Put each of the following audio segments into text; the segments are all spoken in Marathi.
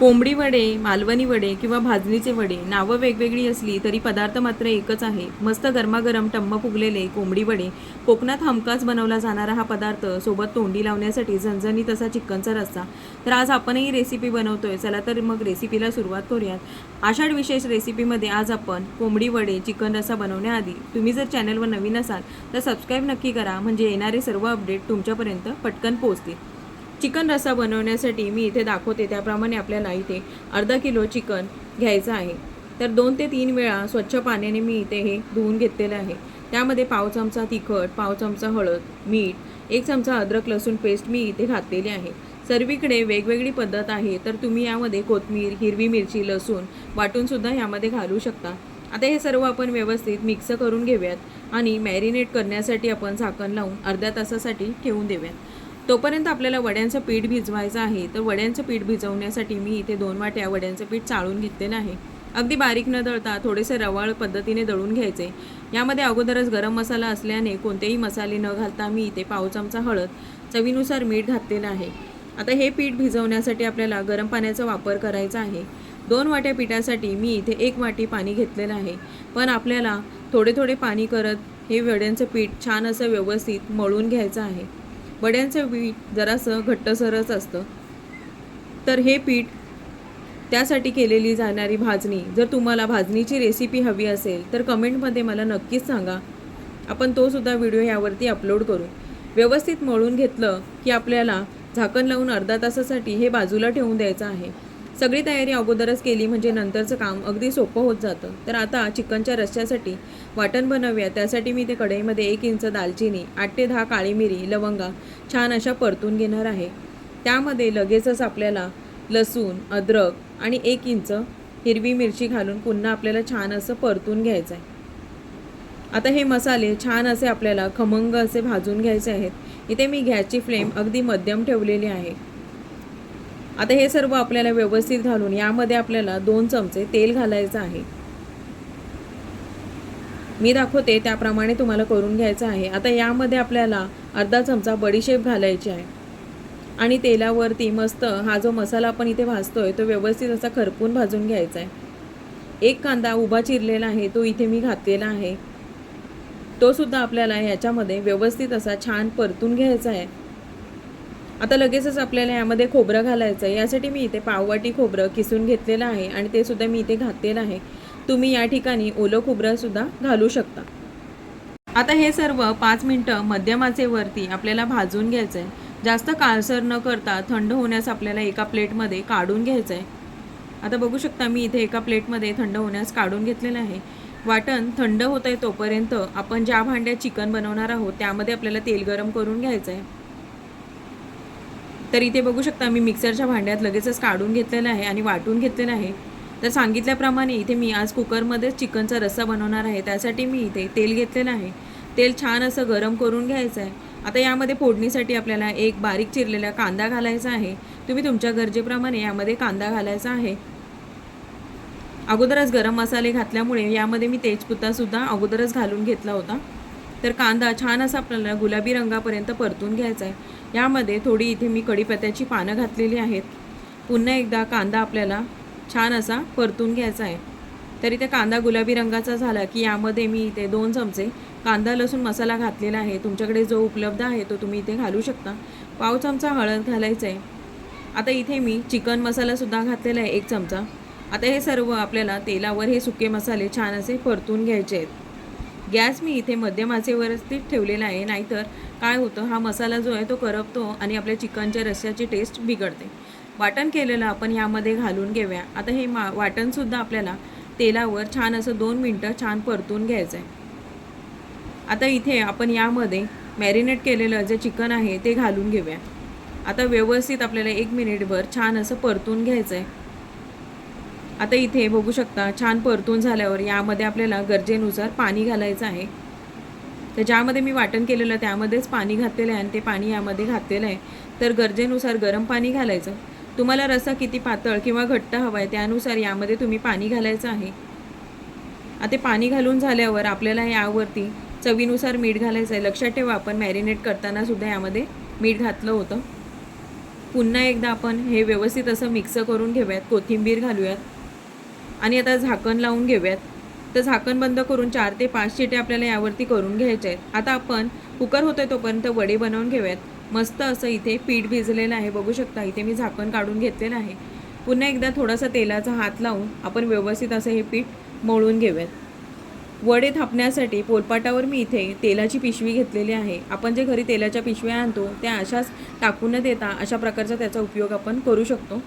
कोंबडी वडे मालवणी वडे किंवा भाजणीचे वडे नावं वेगवेगळी असली तरी पदार्थ मात्र एकच आहे. मस्त गरमागरम टम्म फुगलेले कोंबडी वडे कोकणात हमखास बनवला जाणारा हा पदार्थ सोबत तोंडी लावण्यासाठी झणझणीत असा चिकनचा रस्सा. तर आज आपणही रेसिपी बनवतोय चला तर मग रेसिपीला सुरुवात करूयात. आषाढ विशेष रेसिपीमध्ये आज आपण कोंबडी वडे चिकन रस्सा बनवण्याआधी तुम्ही जर चॅनलवर नवीन असाल तर सबस्क्राईब नक्की करा म्हणजे येणारे सर्व अपडेट तुमच्यापर्यंत पटकन पोहोचतील. चिकन रस्सा बनवण्यासाठी मी इथे दाखवते. त्याप्रमाणे आपल्याला इथे अर्धा किलो चिकन घ्यायचं आहे. तर दोन ते तीन वेळा स्वच्छ पाण्याने मी इथे हे धुवून घेतलेलं आहे. त्यामध्ये पाव चमचा तिखट पाव चमचा हळद मीठ एक चमचा अद्रक लसूण पेस्ट मी इथे घातलेली आहे. सर्वीकडे वेगवेगळी पद्धत आहे. तर तुम्ही यामध्ये कोथमीर हिरवी मिरची लसूण वाटूनसुद्धा यामध्ये घालू शकता. आता हे सर्व आपण व्यवस्थित मिक्स करून घेऊयात आणि मॅरिनेट करण्यासाठी आपण झाकण लावून अर्ध्या तासासाठी ठेवून देऊयात. तोपर्यंत आपल्याला वड्यांचं पीठ भिजवायचं आहे. तर वड्यांचं पीठ भिजवण्यासाठी मी इथे दोन वाट्या वड्यांचं पीठ चाळून घेतलेलं आहे अगदी बारीक न दळता थोडेसे रवाळ पद्धतीने दळून घ्यायचे. यामध्ये अगोदरच गरम मसाला असल्याने कोणतेही मसाले न घालता मी इथे पाव चमचा हळद चवीनुसार मीठ घातलेलं आहे. आता हे पीठ भिजवण्यासाठी आपल्याला गरम पाण्याचा वापर करायचा आहे. दोन वाट्या पिठासाठी मी इथे एक वाटी पाणी घेतलेलं आहे. पण आपल्याला थोडे थोडे पाणी करत हे वड्यांचं पीठ छान असं व्यवस्थित मळून घ्यायचं आहे. वड्यांचं पीठ जरासं घट्टसरच असतं. तर हे पीठ त्यासाठी केलेली जाणारी भाजणी जर तुम्हाला भाजणीची रेसिपी हवी असेल तर कमेंटमध्ये मला नक्कीच सांगा. आपण तोसुद्धा व्हिडिओ यावरती अपलोड करू. व्यवस्थित मळून घेतलं की आपल्याला झाकण लावून अर्धा तासासाठी हे बाजूला ठेवून द्यायचं आहे. सगळी तयारी अगोदरच केली म्हणजे नंतरचं काम अगदी सोपं होत जातं. तर आता चिकनच्या रश्श्यासाठी वाटण बनवूया. त्यासाठी मी ते कढईमध्ये एक इंच दालचिनी आठ ते दहा काळी मिरी लवंगा छान अशा परतून घेणार आहे. त्यामध्ये लगेचच आपल्याला लसूण अद्रक आणि एक इंच हिरवी मिरची घालून पुन्हा आपल्याला छान असं परतून घ्यायचं आहे. आता हे मसाले छान असे आपल्याला खमंग असे भाजून घ्यायचे आहेत. इथे मी गॅसची फ्लेम अगदी मध्यम ठेवलेली आहे. आता हे सर्व आपल्याला व्यवस्थित घालून यामध्ये आपल्याला दोन चमचे तेल घालायचं आहे. मी दाखवते त्याप्रमाणे तुम्हाला करून घ्यायचं आहे. आता यामध्ये आपल्याला अर्धा चमचा बडीशेप घालायची आहे. आणि तेलावरती मस्त हा जो मसाला आपण इथे भाजतो आहे तो व्यवस्थित असा खरपून भाजून घ्यायचा आहे. एक कांदा उभा चिरलेला आहे तो इथे मी घातलेला आहे. तोसुद्धा आपल्याला ह्याच्यामध्ये व्यवस्थित असा छान परतून घ्यायचा आहे. आता लगेचच आपल्याला यामध्ये खोबरं घालायचं आहे यासाठी मी इथे पाववाटी खोबरं किसून घेतलेलं आहे आणि ते सुद्धा मी इथे घातलेलं आहे. तुम्ही या ठिकाणी ओलं खोबरंसुद्धा घालू शकता. आता हे सर्व पाच मिनटं मध्यमाचेवरती आपल्याला भाजून घ्यायचं आहे जास्त काळसर न करता थंड होण्यास आपल्याला एका प्लेटमध्ये काढून घ्यायचं आहे आता बघू शकता मी इथे एका प्लेटमध्ये थंड होण्यास काढून घेतलेलं आहे. वाटण थंड होत आहे तोपर्यंत आपण ज्या भांड्यात चिकन बनवणार आहोत त्यामध्ये आपल्याला तेल गरम करून घ्यायचं आहे तर इथे बघू शकता मी मिक्सरच्या भांड्यात लगेचच काढून घेतलेलं आहे आणि वाटून घेतलेलं आहे. तर सांगितल्याप्रमाणे इथे मी आज कुकरमध्येच चिकनचा रस्सा बनवणार आहे. त्यासाठी मी इथे तेल घेतलेलं आहे. तेल छान असं गरम करून घ्यायचं आहे. आता यामध्ये फोडणीसाठी आपल्याला एक बारीक चिरलेला कांदा घालायचा आहे. तुम्ही तुमच्या गरजेप्रमाणे यामध्ये कांदा घालायचा आहे. अगोदरच गरम मसाले घातल्यामुळे यामध्ये मी तेजपुत्तासुद्धा अगोदरच घालून घेतला होता. तर कांदा छान असा आपल्याला गुलाबी रंगापर्यंत परतून घ्यायचा आहे. यामध्ये थोडी इथे मी कढीपत्त्याची पानं घातलेली आहेत. पुन्हा एकदा कांदा आपल्याला छान असा परतून घ्यायचा आहे. तर इथे कांदा गुलाबी रंगाचा झाला की यामध्ये मी इथे दोन चमचे कांदा लसूण मसाला घातलेला आहे. तुमच्याकडे जो उपलब्ध आहे तो तुम्ही इथे घालू शकता. पाव चमचा हळद घालायचा आहे. आता इथे मी चिकन मसालासुद्धा घातलेला आहे एक चमचा. आता हे सर्व आपल्याला तेलावर हे सुके मसाले छान असे परतून घ्यायचे आहेत. गॅस मी इथे मध्यम आचेवरती ठेवलेला आहे नाहीतर काय होतं हा मसाला जो आहे तो करपतो आणि आपल्या चिकनच्या रस्स्याची टेस्ट बिघडते. वाटण केलेलं आपण यामध्ये घालून घेऊया. आता हे मा वाटणसुद्धा आपल्याला तेलावर छान असं दोन मिनटं छान परतून घ्यायचं आहे आता इथे आपण यामध्ये मॅरिनेट केलेलं जे चिकन आहे ते घालून घेऊया. आता व्यवस्थित आपल्याला एक मिनिटभर छान असं परतून घ्यायचं आहे आता इथे बघू शकता छान परतून झाल्यावर यामध्ये आपल्याला गरजेनुसार पाणी घालायचं आहे. तर ज्यामध्ये मी वाटण केलेलं त्यामध्येच पाणी घातलेलं आहे आणि ते पाणी यामध्ये घातलेलं आहे. तर गरजेनुसार गरम पाणी घालायचं. तुम्हाला रस्सा किती पातळ किंवा घट्ट हवा आहे त्यानुसार यामध्ये तुम्ही पाणी घालायचं आहे. आता ते पाणी घालून झाल्यावर आपल्याला यावरती चवीनुसार मीठ घालायचं आहे. लक्षात ठेवा आपण मॅरिनेट करताना सुद्धा यामध्ये मीठ घातलं होतं. पुन्हा एकदा आपण हे व्यवस्थित असं मिक्स करून घेऊयात. कोथिंबीर घालूयात. आणि आता झाकण लावून घेऊयात. तर झाकण बंद करून चार ते पाच शिटे आपल्याला यावरती करून घ्यायचे आहेत. आता आपण कुकर होतोय तोपर्यंत वडे बनवून घेऊयात. मस्त असं इथे पीठ भिजलेलं आहे. बघू शकता इथे मी झाकण काढून घेतलेलं आहे. पुन्हा एकदा थोडासा तेलाचा हात लावून आपण व्यवस्थित असं हे पीठ मळून घेऊयात. वडे थापण्यासाठी पोलपाटावर मी इथे तेलाची पिशवी घेतलेली आहे. आपण जे घरी तेलाच्या पिशव्या आणतो त्या अशाच टाकून न देता अशा प्रकारचा त्याचा उपयोग आपण करू शकतो.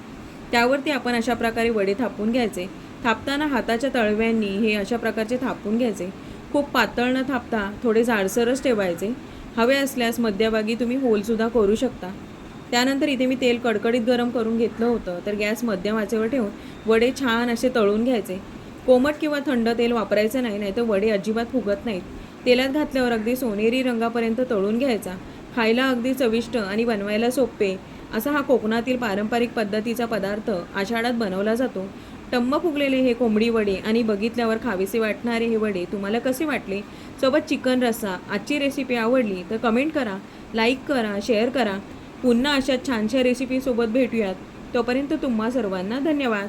त्यावरती आपण अशा प्रकारे वडे थापून घ्यायचे. थापताना हाताच्या तळव्यांनी हे अशा प्रकारचे थापून घ्यायचे. खूप पातळ न थापता थोडे जाडसरच ठेवायचे. हवे असल्यास मध्यभागी तुम्ही होलसुद्धा करू शकता. त्यानंतर इथे मी तेल कडकडीत गरम करून घेतलं होतं तर गॅस मध्यम आचेवर ठेवून वडे छान असे तळून घ्यायचे. कोमट किंवा थंड तेल वापरायचं नाही नाही तर वडे अजिबात फुगत नाहीत. तेलात घातल्यावर अगदी सोनेरी रंगापर्यंत तळून घ्यायचा. खायला अगदी चविष्ट आणि बनवायला सोपे असा हा कोकणातील पारंपरिक पद्धतीचा पदार्थ आषाढात बनवला जातो. टम्म फुगलेले हे कोंबडी वडे आणि बघितल्यावर खावेसे वाटणारे हे वडे तुम्हाला कसे वाटले? सोबत चिकन रस्सा. आजची रेसिपी आवडली तर कमेंट करा लाईक करा शेअर करा. पुन्हा अशा छानशा रेसिपीसोबत भेटूयात. तोपर्यंत तुम्हा सर्वांना धन्यवाद.